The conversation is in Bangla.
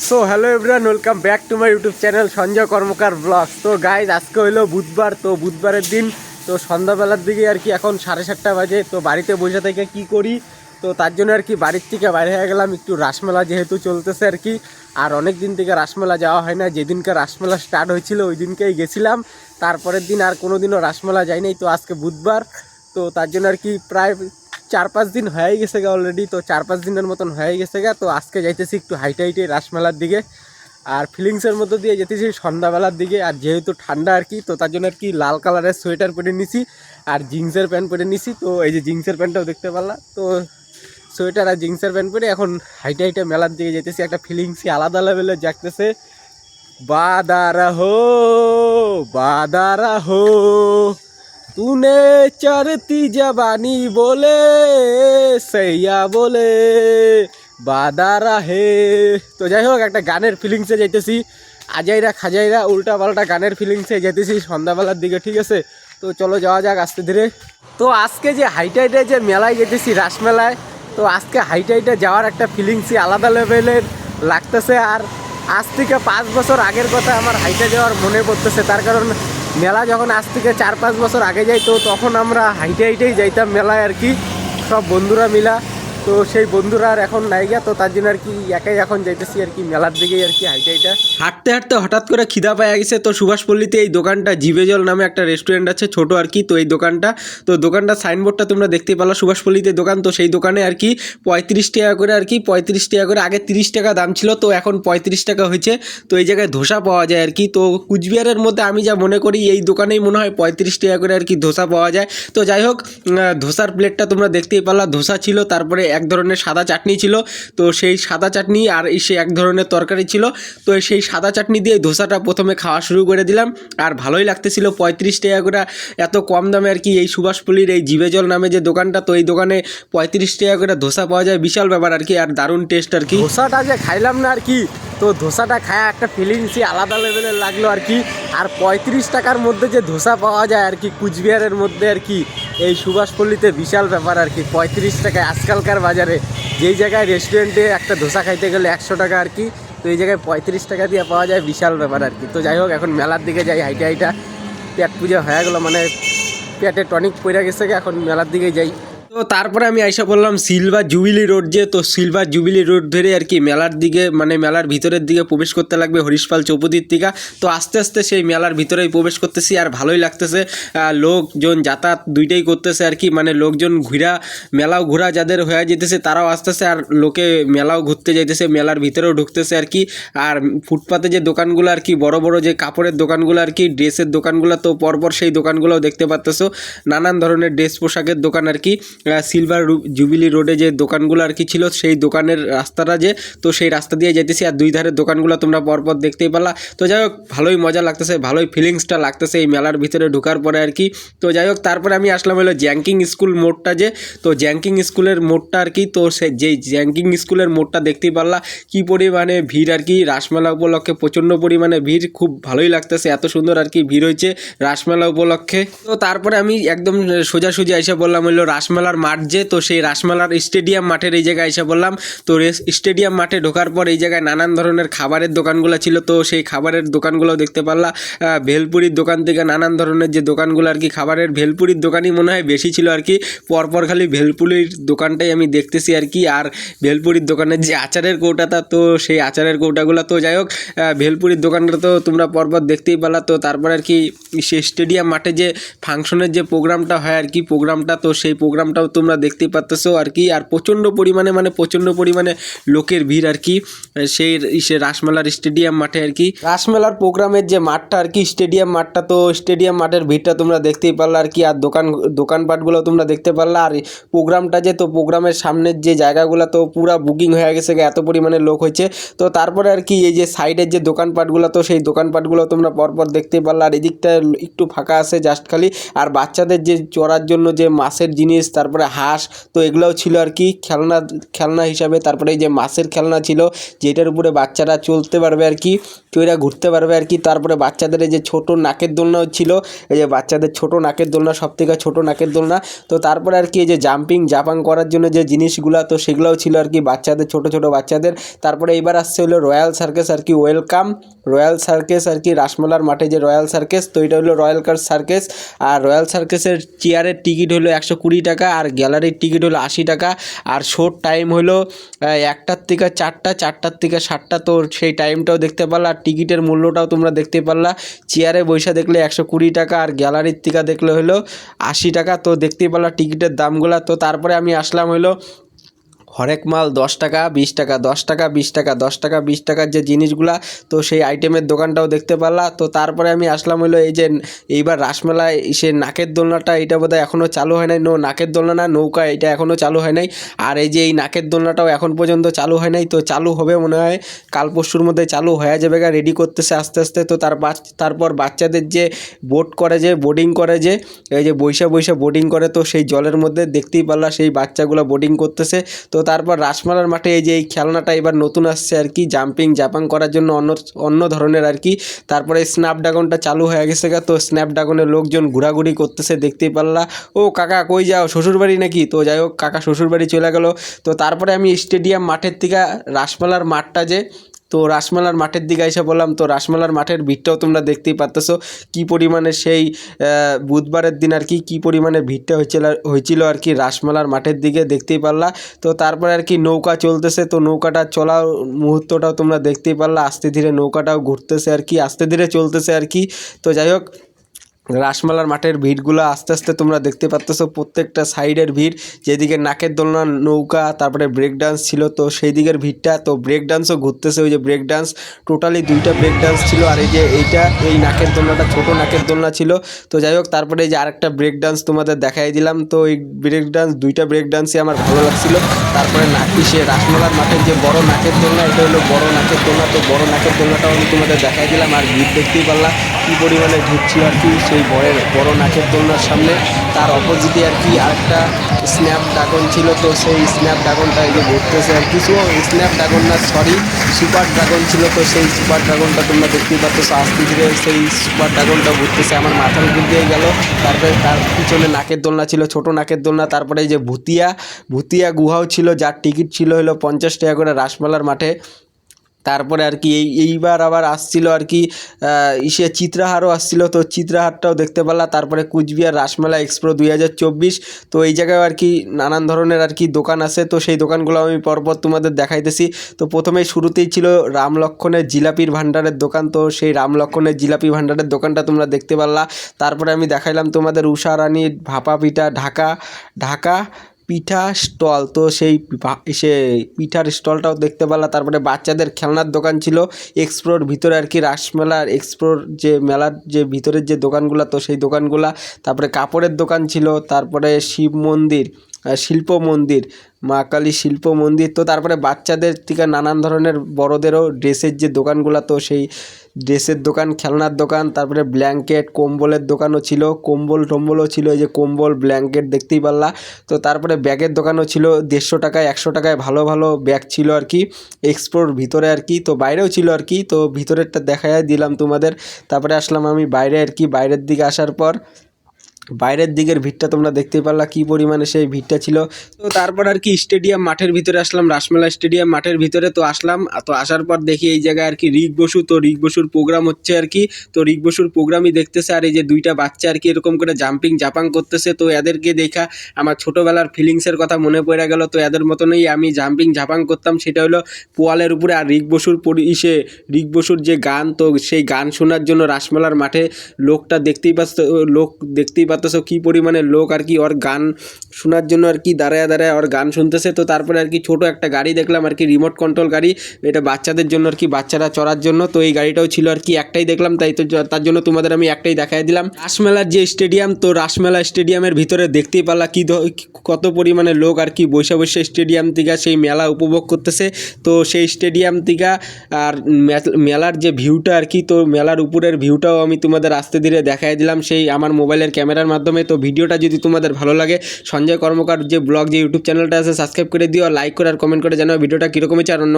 So hello everyone welcome back to my YouTube channel Sanjay Karmakar blog তো গাইজ আজকে হইল বুধবার, তো বুধবারের দিন, তো সন্ধ্যাবেলার দিকে আর কি এখন সাড়ে সাতটা বাজে, তো বাড়িতে বসে থেকে কি করি, তো তার জন্য আর কি বাড়ির থেকে বাইরে হয়ে গেলাম, একটু রাসমেলা যেহেতু চলতেছে আর কি, আর অনেক দিন থেকে রাসমেলা যাওয়া হয় না, যেদিনকে রাসমেলা স্টার্ট হয়েছিল ওই দিনকেই গেছিলাম, তারপরের দিন আর কোনো দিনও রাসমেলা যাই নাই তো আজকে বুধবার, তো তার জন্য আর কি প্রায় চার পাঁচ দিন হয়ে গেছে গা অলরেডি তো চার পাঁচ দিনের মতন হয়ে গেছে গা, তো আজকে যাইতেছি একটু হাইটে হাইটে রাসমেলার দিকে। আর ফিলিংসের মধ্যে দিয়ে যেতেছি সন্ধ্যাবেলার দিকে, আর যেহেতু ঠান্ডা আর কি, তো তার জন্য আর কি লাল কালারের সোয়েটার পরে নিছি, আর জিন্সের প্যান্ট পরে নিছি। তো এই যে জিন্সের প্যান্টটাও দেখতে পারলাম তো সোয়েটার আর জিন্সের প্যান্ট পরে এখন হাইটে হাইটে মেলার দিকে যেতেছি একটা ফিলিংসই আলাদা লেভেলের জাগতেছে। বাদারা হো বাদারা হো। तूने चरती जवानी बोले सैया बोले বাদারা হে তো যাই হোক একটা গানের ফিলিংসে যাইতেছি আজাইরা খাজাইরা উল্টা পাল্টা গানের ফিলিংসে যেতেছি সন্ধ্যাবেলার দিকে ঠিক আছে তো চলো যাওয়া যাক আস্তে ধীরে তো আজকে যে হাইটাইটে যে মেলায় যেতেছি রাসমেলায় তো আজকে হাইটাইটে যাওয়ার একটা ফিলিংসই আলাদা লেভেলের লাগতেছে আর আজ থেকে পাঁচ বছর আগের কথা আমার হাইটে যাওয়ার মনে পড়তেছে তার কারণ মেলা যখন আজ থেকে চার পাঁচ বছর আগে যাইতো, তখন আমরা হাইটে হাইটেই যাইতাম মেলায় আর কি। সব বন্ধুরা মিলা তো সেই বন্ধুরা আর এখন নাই গিয়া, তো তার জন্য আর কি একাই এখন যাইতেছি আর কি, মেলার দিকেই আর কি হাইটে হাইটা। হাঁটতে হাঁটতে হঠাৎ করে খিদা পাওয়া গেছে, তো সুভাষপল্লীতে এই দোকানটা জিভে জল নামে একটা রেস্টুরেন্ট আছে, ছোট আর কি, তো এই দোকানটা, তো দোকানটা সাইনবোর্ডটা তোমরা দেখতে পেলা, সুভাষপল্লীতে দোকান, তো সেই দোকানে আর কি পঁয়ত্রিশ টাকা করে আর কি, পঁয়ত্রিশ টাকা করে, আগে তিরিশ টাকা দাম ছিল, তো এখন পঁয়ত্রিশ টাকা হয়েছে, তো এই জায়গায় ধোসা পাওয়া যায় আর কি, তো কুচবিহারের মধ্যে আমি যা মনে করি, এই দোকানেই মনে হয় পঁয়ত্রিশ টাকা করে আর কি ধোসা পাওয়া যায়, তো যাই হোক ধোসার প্লেটটা তোমরা দেখতেই পারলা ধোসা ছিল, তারপরে এক ধরনের সাদা চাটনি ছিল। তো সেই সাদা চাটনি আর সে এক ধরনের তরকারি ছিল। তো সেই সাদা চাটনি দিয়ে ধোসাটা প্রথমে খাওয়া শুরু করে দিলাম। আর ভালোই লাগতেছিল পঁয়ত্রিশ টাকা করে। এত কম দামে আর কি এই সুভাষপল্লির এই জিভে জল নামে যে দোকানটা, তো এই দোকানে পঁয়ত্রিশ টাকা করে ধোসা পাওয়া যায়। বিশাল ব্যাপার আর কি, আর দারুণ টেস্ট আর কি। ধোসাটা যে খাইলাম না আর কি তো ধোসাটা খায় একটা ফিলিংসই আলাদা লেভেলের লাগল আর কি। আর পঁয়ত্রিশ টাকার মধ্যে যে ধোসা পাওয়া যায় আর কি, কুচবিহারের মধ্যে আর কি, এই সুভাষপল্লিতে বিশাল ব্যাপার আর কি, পঁয়ত্রিশ টাকায় আজকালকার বাজারে। যেই জায়গায় রেস্টুরেন্টে একটা ধোসা খাইতে গেলে একশো টাকা আর কি, তো এই জায়গায় পঁয়ত্রিশ টাকা দিয়ে পাওয়া যায় বিশাল ব্যাপার আর কি। তো যাই হোক, এখন মেলার দিকে যাই, হাইটা হাইটা, পেট পুজো হয়ে গেলো মানে পেটে টনিক পড়ে গেছে এখন মেলার দিকে যাই। তো তারপরে আমি আইসা বললাম সিলভার জুবিলি রোড যে, তো সিলভার জুবিলি রোড ধরে আর কি মেলার দিকে মানে মেলার ভিতরের দিকে প্রবেশ করতে লাগবে হরিশপাল চৌপতির থেকে তো আস্তে আস্তে সেই মেলার ভিতরেই প্রবেশ করতেছি আর ভালোই লাগতেছে। লোকজন যাতায়াত দুইটাই করতেছে আর কি মানে লোকজন ঘুরা, মেলাও ঘোরা যাদের হয়ে যেতেছে তারাও আসতেছে আর লোকে মেলাও ঘুরতে যাইতেছে, মেলার ভিতরেও ঢুকতেছে আর কি। আর ফুটপাতে যে দোকানগুলো আর কি, বড় বড় যে কাপড়ের দোকানগুলো আর কি, ড্রেসের দোকানগুলো, তো পরপর সেই দোকানগুলোও দেখতে পারতেছো। নানান ধরনের ড্রেস পোশাকের দোকান আর কি। সিলভার জুবিলি রোডে যে দোকানগুলো আর কি ছিল, সেই দোকানের রাস্তাটা যে, তো সেই রাস্তা দিয়ে যেতেছি আর দুই ধারের দোকানগুলো তোমরা পরপর দেখতেই পারলা তো যাই হোক, ভালোই মজা লাগতেছে, ভালোই ফিলিংসটা লাগতেছে এই মেলার ভিতরে ঢোকার পরে আর কি। তো যাই হোক, তারপরে আমি আসলাম হলো জ্যাঙ্কিং স্কুল মোড়টা যে, তো জ্যাঙ্কিং স্কুলের মোড়টা আর কি, তো সে যেই জ্যাঙ্কিং স্কুলের মোড়টা দেখতেই পারলা। কি পরিমাণে ভিড় আর কি, রাসমেলা উপলক্ষে, প্রচণ্ড পরিমাণে ভিড়, খুব ভালোই লাগতেছে, এত সুন্দর আর কি ভিড় হয়েছে রাসমেলা উপলক্ষে। তো তারপরে আমি একদম সোজাসুজি এসে বললাম হলো রাসমেলার মাঠ যে, তো সেই রাসমেলার স্টেডিয়াম মাঠের এই জায়গায় এসে বললাম, তো স্টেডিয়াম মাঠে ঢোকার পর এই জায়গায় নানান ধরনের খাবারের দোকানগুলো ছিল, তো সেই খাবারের দোকানগুলো দেখতে পারলাম ভেলপুরির দোকান থেকে নানান ধরনের যে দোকানগুলো আর কি, খাবারের ভেলপুরির দোকানই মনে হয় বেশি ছিল আর কি। পরপর খালি ভেলপুরির দোকানটাই আমি দেখতেছি আর কি, আর ভেলপুরির দোকানের যে আচারের কৌটাটা তো সেই আচারের কৌটাগুলো তো যাই হোক ভেলপুরির দোকানটা তো তোমরা পরপর দেখতেই পারলা, তো তারপর আর কি সে স্টেডিয়াম মাঠে যে ফাংশনের যে প্রোগ্রামটা হয় আর কি, প্রোগ্রামটা, তো সেই প্রোগ্রামটাও তোমরা দেখতেই পারতেছো আর কি, আর প্রচণ্ড পরিমাণে মানে প্রচণ্ড পরিমাণে লোকের ভিড় আর কি সেই সে রাসমেলার স্টেডিয়াম মাঠে আর কি। রাসমেলার প্রোগ্রামের যে মাঠটা আর কি, স্টেডিয়াম মাঠটা তো স্টেডিয়াম মাঠের ভিড়টা তোমরা দেখতেই পারলা আর কি, আর দোকান, দোকানপাটগুলো তোমরা দেখতে পারলা। আর প্রোগ্রামটা যে তো প্রোগ্রামের সামনের যে জায়গাগুলো তো পুরা বুকিং হয়ে গেছে, এত পরিমাণে লোক হয়েছে। তো তারপরে আর কি, এই যে সাইডের যে দোকানপাটগুলো তো, সেই দোকানপাটগুলো তোমরা পরপর দেখতেই পারলা। আর এদিকটা একটু ফাঁকা আছে জাস্ট খালি। আর বাচ্চাদের যে চড়ার জন্য যে মাছের জিনিস, তারপর তারপরে হাঁস, তো এগুলোও ছিল আর কি খেলনা খেলনা হিসাবে। তারপরে এই যে মাছের খেলনা ছিল, যেটার উপরে বাচ্চারা চলতে পারবে আর কি এরা ঘুরতে পারবে আর কি। তারপরে বাচ্চাদের এই যে ছোট নাকের দোলনাও ছিল, এই যে বাচ্চাদের ছোট নাকের দোলনা সব থেকে ছোটো নাকের দোলনা। তো তারপরে আর কি এই যে জাম্পিং জাপাং করার জন্য যে জিনিসগুলো, তো সেগুলোও ছিল আর কি বাচ্চাদের, ছোট ছোট বাচ্চাদের। তারপরে এইবার আসছে হলো রয়্যাল সার্কাস আর কি ওয়েলকাম রয়্যাল সার্কাস আর কি, রাসমলার মাঠে যে রয়্যাল সার্কাস তো এটা হলো রয়্যাল কার সার্কাস আর রয়্যাল সার্কাসের চেয়ারের টিকিট হলো একশো কুড়ি টাকা, আর গ্যালারির টিকিট হলো আশি টাকা আর শোর টাইম হলো একটার থেকে চারটা, চারটার থেকে সাতটা তো সেই টাইমটাও দেখতে পারলা। আর টিকিটের মূল্যটাও তোমরা দেখতে পারলা। চেয়ারে বৈশা দেখলে একশো কুড়ি টাকা আর গ্যালারির থেকে দেখলে হলো আশি টাকা। তো দেখতেই পারলা টিকিটের দামগুলো। তো তারপরে আমি আসলাম হলো হরেক মাল দশ টাকা, বিশ টাকা, দশ টাকা, বিশ টাকা, দশ টাকা, বিশ টাকার যে জিনিসগুলা, তো সেই আইটেমের দোকানটাও দেখতে পারলা। তো তারপরে আমি আসলাম হলো এই যে এইবার রাসমেলায় সে নাকের দোলনাটা এটা বোধহয় এখনও চালু হয় নাই। নো, নাকের দোলনা না, নৌকা এটা এখনও চালু হয় নাই। আর এই যে এই নাকের দোলনাটাও এখন পর্যন্ত চালু হয় নাই। তো চালু হবে মনে হয়, কাল পরশুর মধ্যে চালু হয়ে যাবে গা রেডি করতেছে আস্তে আস্তে। তো তার তারপর বাচ্চাদের যে বোট করে যে বোর্ডিং করে যে, এই যে বৈশা বৈশা বোটিং করে, তো সেই জলের মধ্যে দেখতেই পারলা সেই বাচ্চাগুলো বোটিং করতেছে। তো তারপর রাসমালার মাঠে এই যে এই খেলনাটা এবার নতুন আসছে আর কি জাম্পিং জাপাং করার জন্য অন্য অন্য ধরনের আর কি। তারপরে স্ন্যাপড্রাগনটা চালু হয়ে গেছে গা, তো স্ন্যাপড্রাগনের লোকজন ঘোরাঘুরি করতেছে, দেখতেই পারলা। ও কাকা, কই যাও, শ্বশুরবাড়ি নাকি? তো যাই হোক, কাকা শ্বশুরবাড়ি চলে গেল। তো তারপরে আমি স্টেডিয়াম মাঠের থেকে, রাসমালার মাঠটা যে তো রাসমেলার মাঠের দিকে এসে বললাম, তো রাসমেলার মাঠের ভিড়টাও তোমরা দেখতেই পারতেছো। কি পরিমাণে সেই বুধবারের দিন আর কি, কী পরিমাণে ভিড়টা হয়েছিল হয়েছিল আর কি রাসমেলার মাঠের দিকে দেখতেই পারলা। তো তারপরে আর কি নৌকা চলতেছে, তো নৌকাটা চলার মুহূর্তটাও তোমরা দেখতেই পারলা। আস্তে ধীরে নৌকাটাও ঘুরতেছে আর কি, আস্তে ধীরে চলতেছে আর কি। তো যাই হোক রাসমেলার মাঠের ভিড়গুলো আস্তে আস্তে তোমরা দেখতে পারতেছো। প্রত্যেকটা সাইডের ভিড়, যেদিকে নাকের দোলনা, নৌকা, তারপরে ব্রেক ডান্স ছিল, তো সেই দিকের ভিড়টা, তো ব্রেক ডান্সও ঘুরতেছে, ওই যে ব্রেক ডান্স টোটালি দুইটা ব্রেক ডান্স ছিল, আর এই যে এইটা, এই নাকের দোলনাটা ছোট নাকের দোলনা ছিল। তো যাই হোক, তারপরে এই যে আরেকটা ব্রেক ডান্স তোমাদের দেখাই দিলাম, তো এই ব্রেক ডান্স দুইটা ব্রেক ডান্সই আমার ভালো লাগছিল। তারপরে নাকি সে রাসমেলার মাঠের যে বড় নাকের দোলনা, এটা হলো বড় নাকের দোলনা, তো বড় নাকের দোলনাটাও আমি তোমাদের দেখাই দিলাম, আর ভিড় দেখতেই পারলাম কী পরিমাণে ছিল আর কি, সেই বড় বড় নাকের দোলনার সামনে, তার অপোজিটে আর কি আরেকটা স্ন্যাপ ড্রাগন ছিল। তো সেই স্ন্যাপ ড্রাগনটা এই যে ঘুরতেছে আর কিছু স্ন্যাপ ড্রাগন না সরি সুপার ড্রাগন ছিল। তো সেই সুপার ড্রাগনটা তোমরা দেখতেই পাচ্ছ। আস্তে ধীরে সেই সুপার ড্রাগনটা ঘুরতেছে। আমার মাথার উপর দিয়ে গেল। তারপরে তার পিছনে নাকের দোলনা ছিল, ছোট নাকের দোলনা। তারপরে এই যে ভুতিয়া ভুতিয়া গুহাও ছিল, যার টিকিট ছিল হলো পঞ্চাশ টাকা করে রাসমেলার মাঠে। তারপরে আর কি এই, এইবার আবার আসছিল আর কি ইসে চিত্রাহারও আসছিল, তো চিত্রাহারটাও দেখতে পেলাম তারপরে কুচবিহার রাসমেলা এক্সপ্রো দুই হাজার চব্বিশ, তো এই জায়গায় আর কি নানান ধরনের আর কি দোকান আছে, তো সেই দোকানগুলো আমি পরপর তোমাদের দেখাইতেছি। তো প্রথমেই শুরুতেই ছিল রাম লক্ষণের জিলাপির ভাণ্ডারের দোকান, তো সেই রাম লক্ষণের জিলাপি ভাণ্ডারের দোকানটা তোমরা দেখতে পারলা। তারপরে আমি দেখাইলাম তোমাদের উষা রানীর ভাপা পিঠা ঢাকা ঢাকা পিঠা স্টল। তো সেই সে পিঠার স্টলটাও দেখতে পেলাম তারপরে বাচ্চাদের খেলনার দোকান ছিল এক্সপ্লোর ভিতরে আর কি রাসমেলার এক্সপ্লোর যে মেলার যে ভিতরের যে দোকানগুলো, তো সেই দোকানগুলা। তারপরে কাপড়ের দোকান ছিল। তারপরে শিব মন্দির। শিল্প মন্দির, মা কালী শিল্প মন্দির। তো তারপরে বাচ্চাদের থেকে নানান ধরনের বড়দেরও ড্রেসের যে দোকানগুলো, তো সেই ড্রেসের দোকান, খেলনার দোকান, তারপরে ব্ল্যাঙ্কেট, কম্বলের দোকানও ছিল, কম্বল টম্বলও ছিল, এই যে কম্বল, ব্ল্যাঙ্কেট দেখতেই পারলা। তো তারপরে ব্যাগের দোকানও ছিল, দেড়শো টাকায়, একশো টাকায় ভালো ভালো ব্যাগ ছিল আর কি এক্সপ্লোর ভিতরে আর কি, তো বাইরেও ছিল আর কি, তো ভিতরেরটা দেখাই দিলাম তোমাদের। তারপরে আসলাম আমি বাইরে আর কি, বাইরের দিকে আসার পর বাইরের দিকের ভিড়টা তোমরা দেখতে পারলা কী পরিমাণে সেই ভিড়টা ছিল। তো তারপর আর কি স্টেডিয়াম মাঠের ভিতরে আসলাম, রাসমেলা স্টেডিয়াম মাঠের ভিতরে তো আসলাম। তো আসার পর দেখি এই জায়গায় আর কি রিক বসু, তো রিক বসুর প্রোগ্রাম হচ্ছে আর কি। তো রিক বসুর প্রোগ্রামই দেখতেছে আর এই যে দুইটা বাচ্চা আর কি এরকম করে জাম্পিং জাপাং করতেছে। তো এদেরকে দেখা আমার ছোটোবেলার ফিলিংসের কথা মনে পড়ে গেল। তো এদের মতনই আমি জাম্পিং জাপাং করতাম। সেটা হলো পোয়ালের উপরে আর রিক বসুর ইসে রিক বসুর যে গান, তো সেই গান শোনার জন্য রাসমেলার মাঠে লোকটা দেখতেই পাচ্ছ লোক দেখতেই পাচ্ছ কী পরিমাণে লোক আর কি ওর গান শোনার জন্য আর কি দাঁড়ায় দাঁড়ায় ওর গান শুনতেছে। তো তারপরে আর কি ছোট একটা গাড়ি দেখলাম আর কি রিমোট কন্ট্রোল গাড়ি। এটা বাচ্চাদের জন্য আর কি, বাচ্চারা চড়ার জন্য। তো এই গাড়িটাও ছিল আর কি, একটাই দেখলাম। তাই তো তার জন্য তোমাদের আমি একটাই দেখাই দিলাম। রাসমেলার যে স্টেডিয়াম, তো রাসমেলা স্টেডিয়ামের ভিতরে দেখতেই পারলা কি কত পরিমাণে লোক আর কি বৈশা বৈশা স্টেডিয়াম থেকে সেই মেলা উপভোগ করতেছে। তো সেই স্টেডিয়াম থেকে আর মেলার যে ভিউটা আর কি, তো মেলার উপরের ভিউটাও আমি তোমাদের আস্তে ধীরে দেখাই দিলাম। সেই আমার মোবাইলের ক্যামেরার করার মাধ্যমে। তো ভিডিওটা যদি তোমাদের ভালো লাগে, সঞ্জয় কর্মকার যে ব্লগ, যে ইউটিউব চ্যানেলটা আছে সাবস্ক্রাইব করে দিও লাইক করে আর কমেন্ট করে জানাও ভিডিওটা কীরকম হয়েছে, আর অন্য